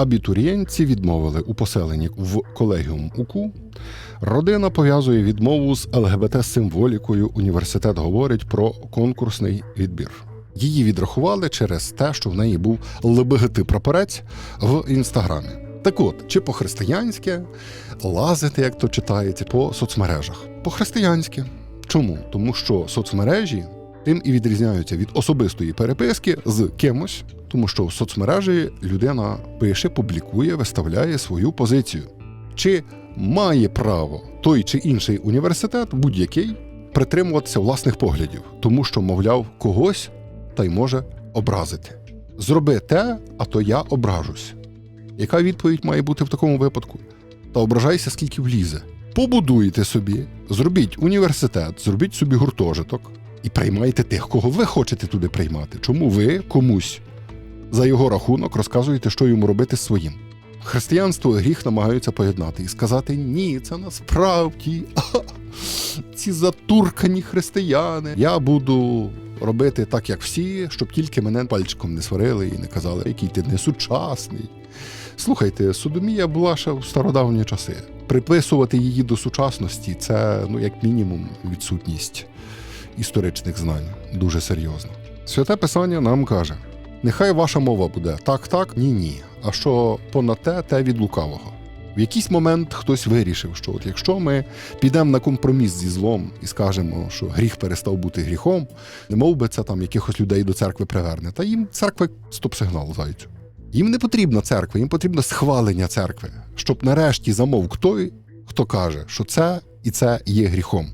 Абітурієнтці відмовили у поселенні в колегіум УКУ. Родина пов'язує відмову з ЛГБТ-символікою. Університет говорить про конкурсний відбір. Її відрахували через те, що в неї був ЛБГТ-прапорець в інстаграмі. Так от, чи по-християнськи лазити, як то читається, по соцмережах? По-християнськи. Чому? Тому що соцмережі тим і відрізняються від особистої переписки з кимось, тому що в соцмережі людина пише, публікує, виставляє свою позицію. Чи має право той чи інший університет, будь-який, притримуватися власних поглядів, тому що, мовляв, когось та й може образити. Зроби те, а то я ображусь. Яка відповідь має бути в такому випадку? Та ображайся, скільки влізе. Побудуйте собі, зробіть університет, зробіть собі гуртожиток і приймайте тих, кого ви хочете туди приймати. Чому ви комусь за його рахунок розказуєте, що йому робити своїм? Християнство і гріх намагаються поєднати і сказати: ні, це насправді а, ці затуркані християни. Я буду робити так, як всі, щоб тільки мене пальчиком не сварили і не казали, який ти несучасний. Слухайте, судомія була ще в стародавні часи. Приписувати її до сучасності це, ну, як мінімум, відсутність історичних знань. Дуже серйозно. Святе Писання нам каже: нехай ваша мова буде так, так, ні, ні. А що понад те, те від лукавого. В якийсь момент хтось вирішив, що от якщо ми підемо на компроміс зі злом і скажемо, що гріх перестав бути гріхом, не мов би це там якихось людей до церкви приверне, та їм церква стоп-сигнал зайцю. Їм не потрібна церква, їм потрібно схвалення церкви, щоб нарешті замовк той, хто каже, що це і це є гріхом.